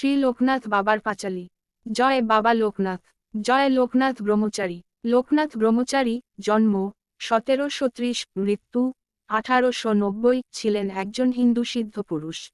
শ্রী লোকনাথ বাবার পাঁচালী। জয় বাবা লোকনাথ। জয় লোকনাথ ব্রহ্মচারী। লোকনাথ ব্রহ্মচারী জন্ম সতেরোশো ত্রিশ, মৃত্যু আঠারোশো নব্বই, ছিলেন একজন হিন্দু সিদ্ধ পুরুষ।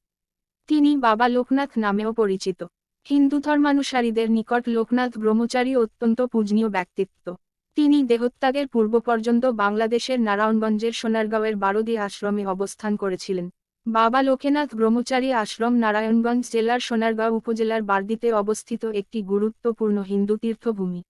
তিনি বাবা লোকনাথ নামেও পরিচিত। হিন্দু ধর্মানুসারীদের নিকট লোকনাথ ব্রহ্মচারী অত্যন্ত পূজনীয় ব্যক্তিত্ব। তিনি দেহত্যাগের পূর্ব পর্যন্ত বাংলাদেশের নারায়ণগঞ্জের সোনারগাঁওয়ের বারদি আশ্রমে অবস্থান করেছিলেন। বাবা লোকেনাথ ব্রহ্মচারী আশ্রম নারায়ণগঞ্জ জেলার সোনারগাঁও উপজেলার বারদিতে অবস্থিত একটি গুরুত্বপূর্ণ হিন্দু তীর্থভূমি।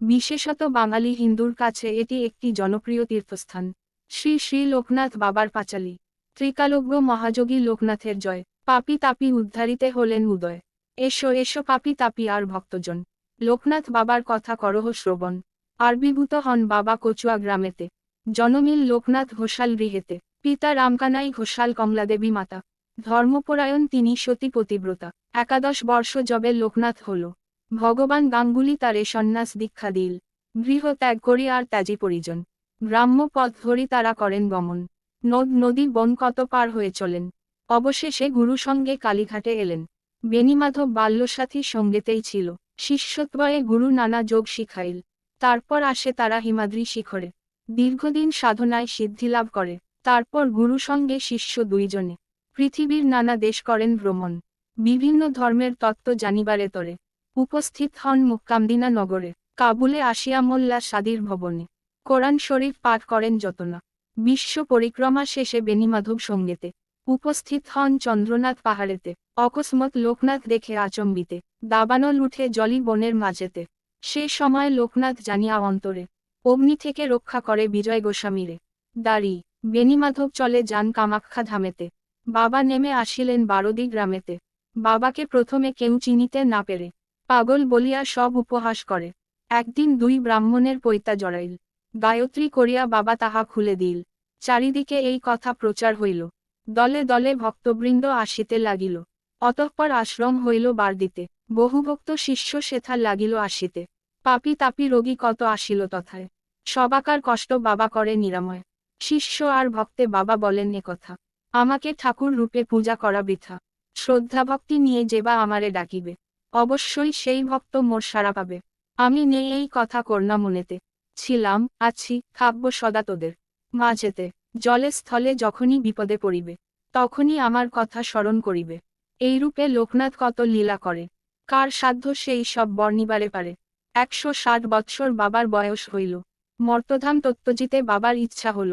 বিশেষত বাঙালি হিন্দুর কাছে এটি একটি জনপ্রিয় তীর্থস্থান। শ্রী শ্রী লোকনাথ বাবার পাঁচালী। ত্রিকালজ্ঞ মহাযোগী লোকনাথের জয়। পাপি তাপি উদ্ধারিতে হলেন উদয়। এসো এসো পাপি তাপি আর ভক্তজন। লোকনাথ বাবার কথা করহ শ্রবণ। আরবিভূত হন বাবা কচুয়া গ্রামেতে। জনমিল লোকনাথ ঘোষাল গৃহেতে। পিতা রামকানাই ঘোষাল কমলাদেবী মাতা। ধর্মপরায়ণ তিনি সতী পতিব্রতা। একাদশ বর্ষ যবে লোকনাথ হল। ভগবান গাঙ্গুলি তারে সন্ন্যাস দীক্ষা দিল। গৃহ ত্যাগ করি আর ত্যাজি পরিজন। গ্রাম্য পথ ধরি তারা করেন গমন। নদ নদী বন কত পার হয়ে চলেন। অবশেষে গুরু সঙ্গে কালীঘাটে এলেন। বেণীমাধব বাল্যসাথী সঙ্গেতেই ছিল। শিষ্যত্বয়ে গুরু নানা যোগ শিখাইল। তারপর আসে তারা হিমাদ্রি শিখরে। দীর্ঘদিন সাধনায় সিদ্ধিলাভ করে। তারপর গুরু সঙ্গে শিষ্য দুইজনে। পৃথিবীর নানা দেশ করেন ভ্রমণ। বিভিন্ন ধর্মের তত্ত্ব জানিবারে তরে। উপস্থিত হন মুক্কামদিনা নগরে। কাবুলে আসিয়া মোল্লা সাদির ভবনে। কোরআন শরীফ পাঠ করেন যতনা। বিশ্ব পরিক্রমা শেষে বেণীমাধব সঙ্গেতে। উপস্থিত হন চন্দ্রনাথ পাহাড়েতে। অকস্মাৎ লোকনাথ দেখে আচম্বিতে। দাবানল উঠে জলি বনের মাঝেতে। সে সময় লোকনাথ জানিয়া অন্তরে, অগ্নি থেকে রক্ষা করে বিজয় গোস্বামীরে। দাড়ি বেণীমাধব চলে যান কামাখ্যা ধামেতে বাবা নেমে আসিলেন বারদি গ্রামেতে। বাবাকে প্রথমে কেউ চিনিতে না পেরে পাগল বলিয়া সব উপহাস করে। একদিন দুই ব্রাহ্মণের পৈতা জড়াইল। গায়ত্রী করিয়া বাবা তাহা খুলে দিল। চারিদিকে এই কথা প্রচার হইল। দলে দলে ভক্তবৃন্দ আসিতে লাগিল। অতঃপর আশ্রম হইল বারদিতে। বহু ভক্ত শিষ্য সেথা লাগিল আসিতে। পাপি তাপি রোগী কত আসিল তথায়। সবাকার কষ্ট বাবা করে নিরাময়। শিষ্য আর ভক্তে বাবা বলেন কথা। আমাকে ঠাকুর রূপে পূজা করা বৃথা। শ্রদ্ধা ভক্তি নিয়ে যেবা আমারে ডাকিবে। অবশ্যই সেই ভক্ত মোর সারা পাবে। আমি নেই এই কথা করনা মনেতে। ছিলাম, আছি, থাকব সদা তোদের। মাঝেতে, জলে স্থলে যখনই বিপদে পড়িবে, তখনই আমার কথা স্মরণ করিবে। এইরূপে লোকনাথ কত লীলা করে। কার সাধ্য সেই সব বর্ণিবারে পারে। একশো ষাট বৎসর বাবার বয়স হইল। মর্তধাম তত্ত্বজিতে বাবার ইচ্ছা হল।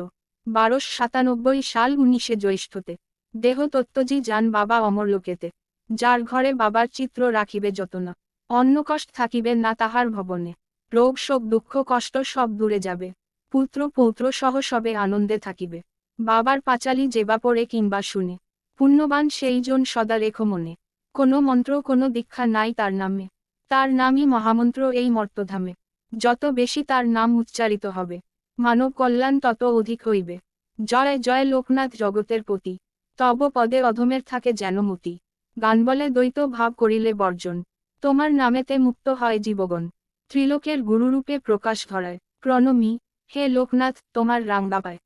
বারোশ সাতানব্বই সাল উনিশে জ্যৈষ্ঠতে। দেহ তত্ত্বজি যান বাবা অমরলোকেতে। যার ঘরে বাবার চিত্র রাখিবে যতনা। অন্য কষ্ট থাকিবে না তাহার ভবনে। রোগ, শোক, দুঃখ, কষ্ট সব দূরে যাবে। পুত্র, পৌত্র সহ সবে আনন্দে থাকিবে। বাবার পাঁচালি যেবা পড়ে কিংবা শুনে। পুণ্যবান সেইজন সদা রেখো মনে। কোনো মন্ত্র, কোনো দীক্ষা নাই তার নামে। তার নামই মহামন্ত্র এই মর্তধামে। যত বেশি তার নাম উচ্চারিত হবে। মানব কল্যাণ তত অধিক হইবে। জয় জয় লোকনাথ জগতের পতি তব পদে অধমের থাকে যেন মতি। গান বলে দ্বৈত ভাব করিলে বর্জন। তোমার নামেতে মুক্ত হয় জীবগণ। ত্রিলোকের গুরুরূপে প্রকাশ ধরায়। প্রণমী, হে লোকনাথ, তোমার রাঙ্গা পায়